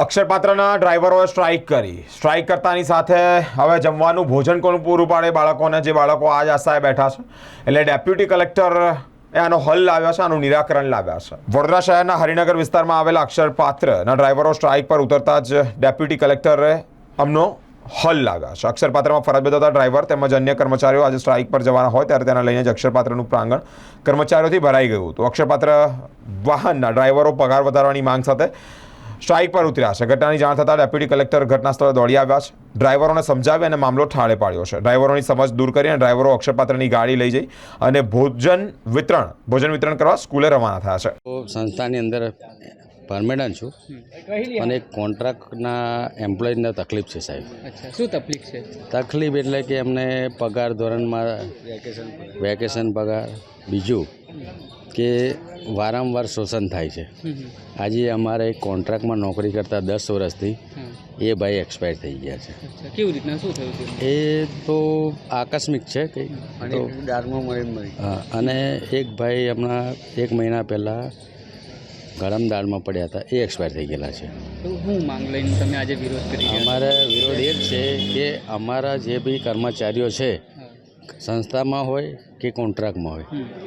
અક્ષરપાત્રના ડ્રાઈવરોએ strike કરી. Strike કરતાની સાથે હવે જમવાનું ભોજન કોનું પૂરું પાડે બાળકોને? જે બાળકો આજ આશાએ બેઠા છે. એટલે ડેપ્યુટી કલેક્ટર એ આનો હલ લાવ્યા છે, આનું નિરાકરણ લાવ્યા છે. વડોદરા શહેરના હરિનગર વિસ્તારમાં આવેલા અક્ષરપાત્રના ડ્રાઈવરો સ્ટ્રાઇક પર ઉતરતા જ ડેપ્યુટી કલેક્ટરે અમનો હલ લાવ્યા છે. અક્ષરપાત્રમાં ફરજ બજાવતા ડ્રાઈવર તેમજ અન્ય કર્મચારીઓ આજે સ્ટ્રાઇક પર જવાના હોય ત્યારે તેના લઈને જ અક્ષરપાત્રનું પ્રાંગણ કર્મચારીઓથી ભરાઈ ગયું હતું. અક્ષરપાત્ર વાહનના ડ્રાઈવરો પગાર વધારવાની માંગ સાથે સ્ટ્રાઇક પર ઉતર્યા છે. ઘટનાની જાણ થતાં ડેપ્યુટી કલેક્ટર ઘટના સ્થળે દોડી આવ્યા છે. ડ્રાઈવરોને સમજાવી અને મામલો ઠાળે પાડ્યો છે. ડ્રાઈવરોની સમજ દૂર કરી અને ડ્રાઈવરો અક્ષરપાત્રની ગાડી લઈ જઈ અને ભોજન વિતરણ ભોજન વિતરણ કરવા સ્કૂલે રવાના થયા છે. સંસ્થાની અંદર પરમેડન છું. અને એક કોન્ટ્રાક્ટના એમ્પ્લોયીને તકલીફ છે સાહેબ. શું તકલીફ છે? તકલીફ એટલે કે એમને પગાર ધોરણમાં વેકેશન પગાર બીજું. કે વારંવાર શોષણ થાય છે. આજે અમારે એક કોન્ટ્રાક્ટમાં નોકરી કરતા દસ વર્ષથી એ ભાઈ એક્સપાયર થઈ ગયા છે. કેવી રીતના શું થયું છે? એ તો આકસ્મિક છે કે અને એક ભાઈ હમણાં એક મહિના પહેલાં ગરમ દાળમાં પડ્યા હતા એ એક્સપાયર થઈ ગયેલા છે. હું માંગ લઈને તમે આજે વિરોધ કરી રહ્યા અમારે વિરોધ એ જ છે કે અમારા જે બી કર્મચારીઓ છે સંસ્થામાં હોય કે કોન્ટ્રાક્ટમાં હોય.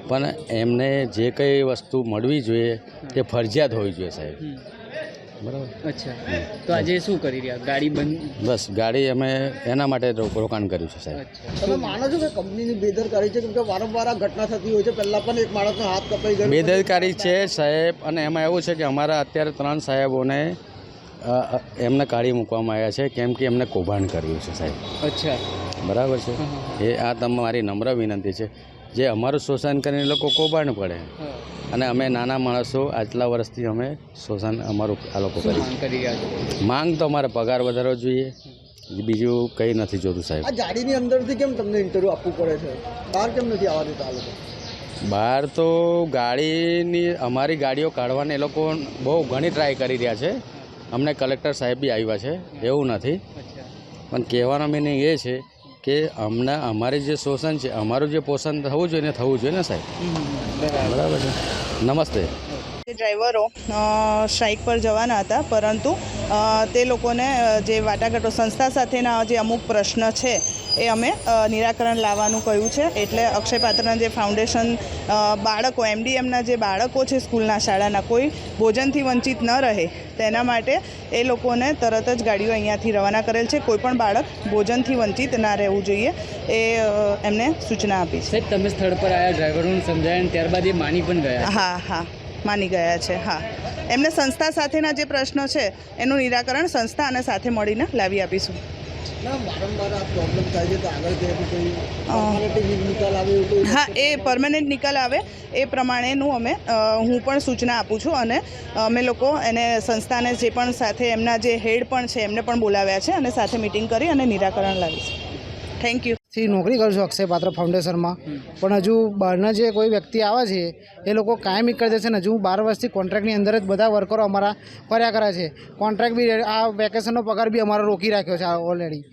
પણ એમને જે કંઈ વસ્તુ મળવી જોઈએ તે ફરજિયાત હોવી જોઈએ સાહેબ. બરાબર? અચ્છા. તો આજે શું કરી રહ્યા? ગાડી બંધ? બસ ગાડી અમે એના માટે રોકાણ કર્યું છે સાહેબ. તમે માનો છો કે કંપનીની બેદરકારી છે? કેમકે વારંવાર આ ઘટના થતી હોય છે. પહેલાં પણ એક માણસનો હાથ કપાઈ ગયો. બેદરકારી છે સાહેબ અને એમાં એવું છે કે અમારા અત્યારે ત્રણ સાહેબોને એમને કાઢી મૂકવામાં આવ્યા છે કેમ કે એમને કૌભાંડ કર્યું છે સાહેબ. અચ્છા. બરાબર છે. એ આ તમારી નમ્ર વિનંતી છે. જે અમારું શોષણ કરીને એ લોકો કૌભાંડ પડે. અને અમે નાના માણસો આટલા વર્ષથી અમે શોષણ અમારું આ લોકો કરી માંગ તો અમારે પગાર વધારવો જોઈએ. બીજું કંઈ નથી જોતું સાહેબ. આ ગાડીની અંદરથી કેમ તમને ઇન્ટરવ્યૂ આપવું પડે છે? બહાર કેમ નથી આવવા દેતા આ લોકો? બહાર તો ગાડીની અમારી ગાડીઓ કાઢવાને એ લોકો બહુ ઘણી ટ્રાય કરી રહ્યા છે. અમને કલેક્ટર સાહેબ બી આવ્યા છે. એવું નથી. પણ કહેવાનો મિનિંગ એ છે કે અમને અમારે જે શોષણ છે અમારું જે પોષણ થવું જોઈએ ને થવું જોઈએ ને સાહેબ? બરાબર છે. નમસ્તે. ડ્રાઈવરો સ્ટ્રાઇક પર જવાના હતા પરંતુ તે લોકોને જે વાટાઘાટો સંસ્થા સાથેના જે અમુક પ્રશ્ન છે એ અમે નિરાકરણ લાવવાનું કહ્યું છે. એટલે અક્ષયપાત્રના જે ફાઉન્ડેશન બાળકો એમડીએમના જે બાળકો છે સ્કૂલના શાળાના કોઈ ભોજનથી વંચિત ન રહે તેના માટે એ લોકોને તરત જ ગાડીઓ અહીંયાથી રવાના કરેલ છે. કોઈપણ બાળક ભોજનથી વંચિત ના રહેવું જોઈએ એ એમને સૂચના આપી છે. તમે સ્થળ પર આવ્યા ડ્રાઈવરોને સમજાયા ત્યારબાદ એ માની પણ ગયા. હા હા. માની ગયા છે હા. એમને સંસ્થા સાથેના જે પ્રશ્નો છે એનું નિરાકરણ સંસ્થા અને સાથે મળીને લાવી આપીશું. હા એ પરમાનન્ટ નિકાલ આવે એ પ્રમાણેનું અમે હું પણ સૂચના આપું છું અને અમે લોકો એને સંસ્થાને જે પણ સાથે એમના જે હેડ પણ છે એમને પણ બોલાવ્યા છે અને સાથે મિટિંગ કરી અને નિરાકરણ લાવીશું. થેન્ક યુ થી નોકરી કરું છું અક્ષય ફાઉન્ડેશનમાં. પણ હજુ બહારના જે કોઈ વ્યક્તિ આવે છે, એ લોકો કાયમી કરી દેશે ને હજુ બાર વર્ષથી કોન્ટ્રાક્ટની અંદર જ બધા વર્કરો અમારા ફર્યા કરે છે. કોન્ટ્રાક્ટ બી, આ વેકેશનનો પગાર બી અમારો રોકી રાખ્યો છે ઓલરેડી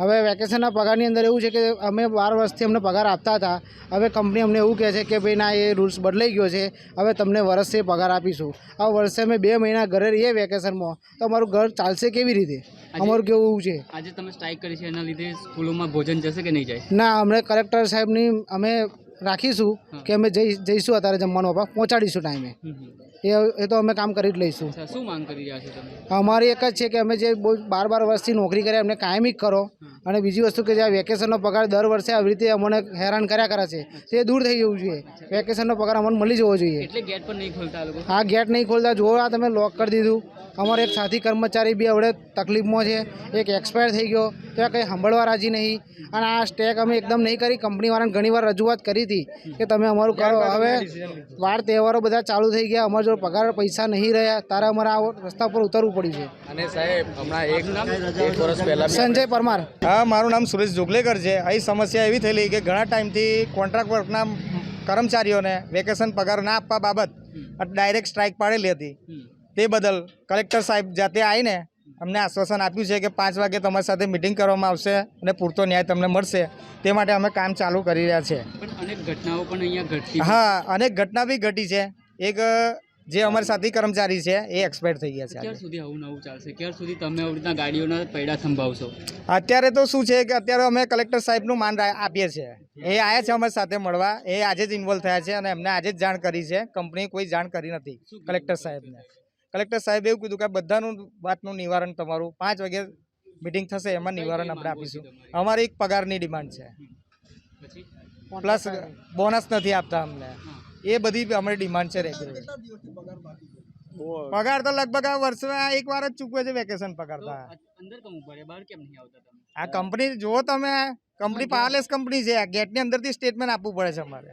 હવે વેકેશનના પગારની અંદર એવું છે કે અમે બાર વર્ષથી અમને પગાર આપતા હતા. હવે કંપની અમને એવું કહે છે કે ભાઈ ના એ રૂલ્સ બદલાઈ ગયો છે. હવે તમને વર્ષે પગાર આપીશું. આ વર્ષે અમે બે મહિના ઘરે રહીએ વેકેશનમાં તો અમારું ઘર ચાલશે કેવી રીતે? અમારું કેવું એવું છે? આજે તમે સ્ટ્રાઇક કરી છે એના લીધે સ્કૂલોમાં ભોજન જશે કે નહીં જાય? ના અમને કલેક્ટર સાહેબની અમે રાખીશું કે અમે જઈ જઈશું અત્યારે જમવાનું આપવા પહોંચાડીશું ટાઈમે. એ એ તો અમે કામ કરી જ લઈશું. શું માંગ કરી રહ્યા છો તમે? અમારી એક જ છે કે અમે જે બહુ બાર બાર વર્ષથી નોકરી કરી અમને કાયમી કરો. અને બીજી વસ્તુ કે જે આ વેકેશનનો પગાર દર વર્ષે આવી રીતે અમને હેરાન કર્યા કરે છે તે દૂર થઈ જવું જોઈએ. વેકેશનનો પગાર અમને મળી જવો જોઈએ. એટલે ગેટ પણ નહીં ખોલતા આ ગેટ નહીં ખોલતા. જો આ તમે લોક કરી દીધું. અમારો એક સાથી કર્મચારી બી હવે તકલીફમાં છે. એક એક્સપાયર થઈ ગયો. તો કંઈ સાંભળવા રાજી નહીં. અને આ સ્ટેક અમે એકદમ નહીં કરી. કંપનીવાળાને ઘણીવાર રજૂઆત કરી હતી કે તમે અમારું કરો. હવે વાર તહેવારો બધા ચાલુ થઈ ગયા. અમારા જોડે પગાર પૈસા નહીં રહ્યા. તારે અમારે આ રસ્તા પર ઉતરવું પડ્યું છે. અને સાહેબ હમણાં એક એક વર્ષ પહેલાં સંજય પરમાર. હા મારું નામ સુરેશ જોગલેકર છે. અહીં સમસ્યા એવી થયેલી કે ઘણા ટાઈમથી કોન્ટ્રાક્ટ વર્કના કર્મચારીઓને વેકેશન પગાર ના આપવા બાબત ડાયરેક્ટ સ્ટ્રાઇક પાડેલી હતી. તે બદલ કલેક્ટર સાહેબ જાતે આવીને અમને આશ્વાસન આપ્યું છે કે પાંચ વાગે તમારી સાથે મિટિંગ કરવામાં આવશે અને પૂરતો ન્યાય તમને મળશે. તે માટે અમે કામ ચાલુ કરી રહ્યા છે. અનેક ઘટનાઓ પણ અહીંયા ઘટતી હા અનેક ઘટના બી ઘટી છે. એક જે અમારી સાથી કર્મચારી છે એ એક્સપાયર થઈ ગયા છે ક્યાર સુધી આવું નવું ચાલશે? ક્યાર સુધી તમે આવી રીતના ગાડીઓના પૈડા સંભાવશો અત્યારે તો શું છે કે અત્યારે અમે કલેક્ટર સાહેબનું માન આપીએ છીએ. એ આવ્યા છે અમારી સાથે મળવા. એ આજે જ ઇન્વોલ્વ થયા છે અને એમને આજે જ જાણ કરી છે. કંપનીએ કોઈ જાણ કરી નથી કલેક્ટર સાહેબને. કલેક્ટર સાહેબે એવું કીધું કે બધાનું વાતનું નિવારણ તમારું. પાંચ વાગે મિટિંગ થશે એમાં નિવારણ આપણે આપીશું. અમારી એક પગારની ડિમાન્ડ છે. પ્લસ બોનસ નથી આપતા અમને. એ બધી અમારી ડિમાન્ડ છે રેગ્યુલર. પગાર તો લગભગ આ વર્ષમાં એક વાર જ ચૂકવે છે વેકેશન પગાર તો. આ. અંદર કમ પડે બહાર કેમ નહીં આવતા તમે? આ કંપની જુઓ તમે કંપની પાવરલેસ કંપની છે આ ગેટની અંદરથી સ્ટેટમેન્ટ આપવું પડે છે અમારે.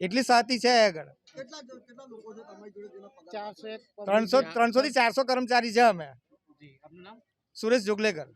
એટલી સાતી છે આગળ. ત્રણસો ત્રણસો થી ચારસો કર્મચારી છે અમે. જી આપનું નામ? સુરેશ જોગલેકર.